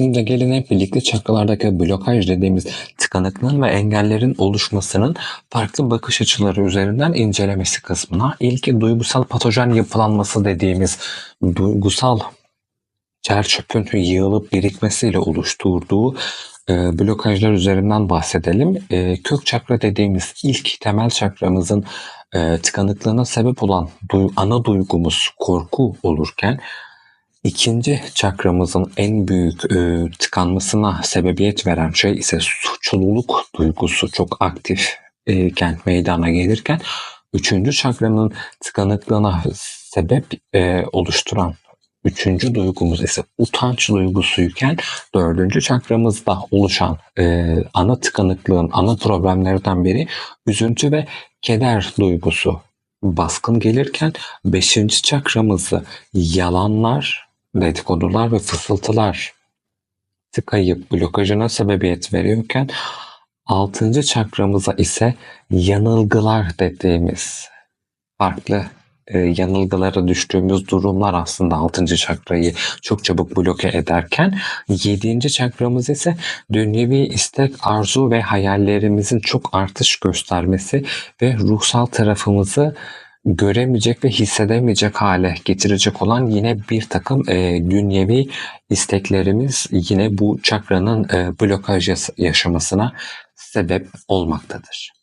Şimdi gelin hep birlikte çakralardaki blokaj dediğimiz tıkanıklığın ve engellerin oluşmasının farklı bakış açıları üzerinden incelemesi kısmına. İlki duygusal patojen yapılanması dediğimiz duygusal çerçöpün yığılıp birikmesiyle oluşturduğu e, blokajlar üzerinden bahsedelim. E, kök çakra dediğimiz ilk temel çakramızın e, tıkanıklığına sebep olan duy- ana duygumuz korku olurken ikinci çakramızın en büyük e, tıkanmasına sebebiyet veren şey ise suçluluk duygusu çok aktif e, iken meydana gelirken üçüncü çakranın tıkanıklığına sebep e, oluşturan Üçüncü duygumuz ise utanç duygusuyken dördüncü çakramızda oluşan e, ana tıkanıklığın ana problemlerden biri üzüntü ve keder duygusu. Baskın gelirken beşinci çakramızı yalanlar, dedikodular ve fısıltılar tıkayıp blokajına sebebiyet veriyorken altıncı çakramıza ise yanılgılar dediğimiz farklı e, yanılgılara düştüğümüz durumlar aslında 6. çakrayı çok çabuk bloke ederken 7. çakramız ise dünyevi istek, arzu ve hayallerimizin çok artış göstermesi ve ruhsal tarafımızı göremeyecek ve hissedemeyecek hale getirecek olan yine bir takım e, dünyevi isteklerimiz yine bu çakranın e, blokaj yaşamasına sebep olmaktadır.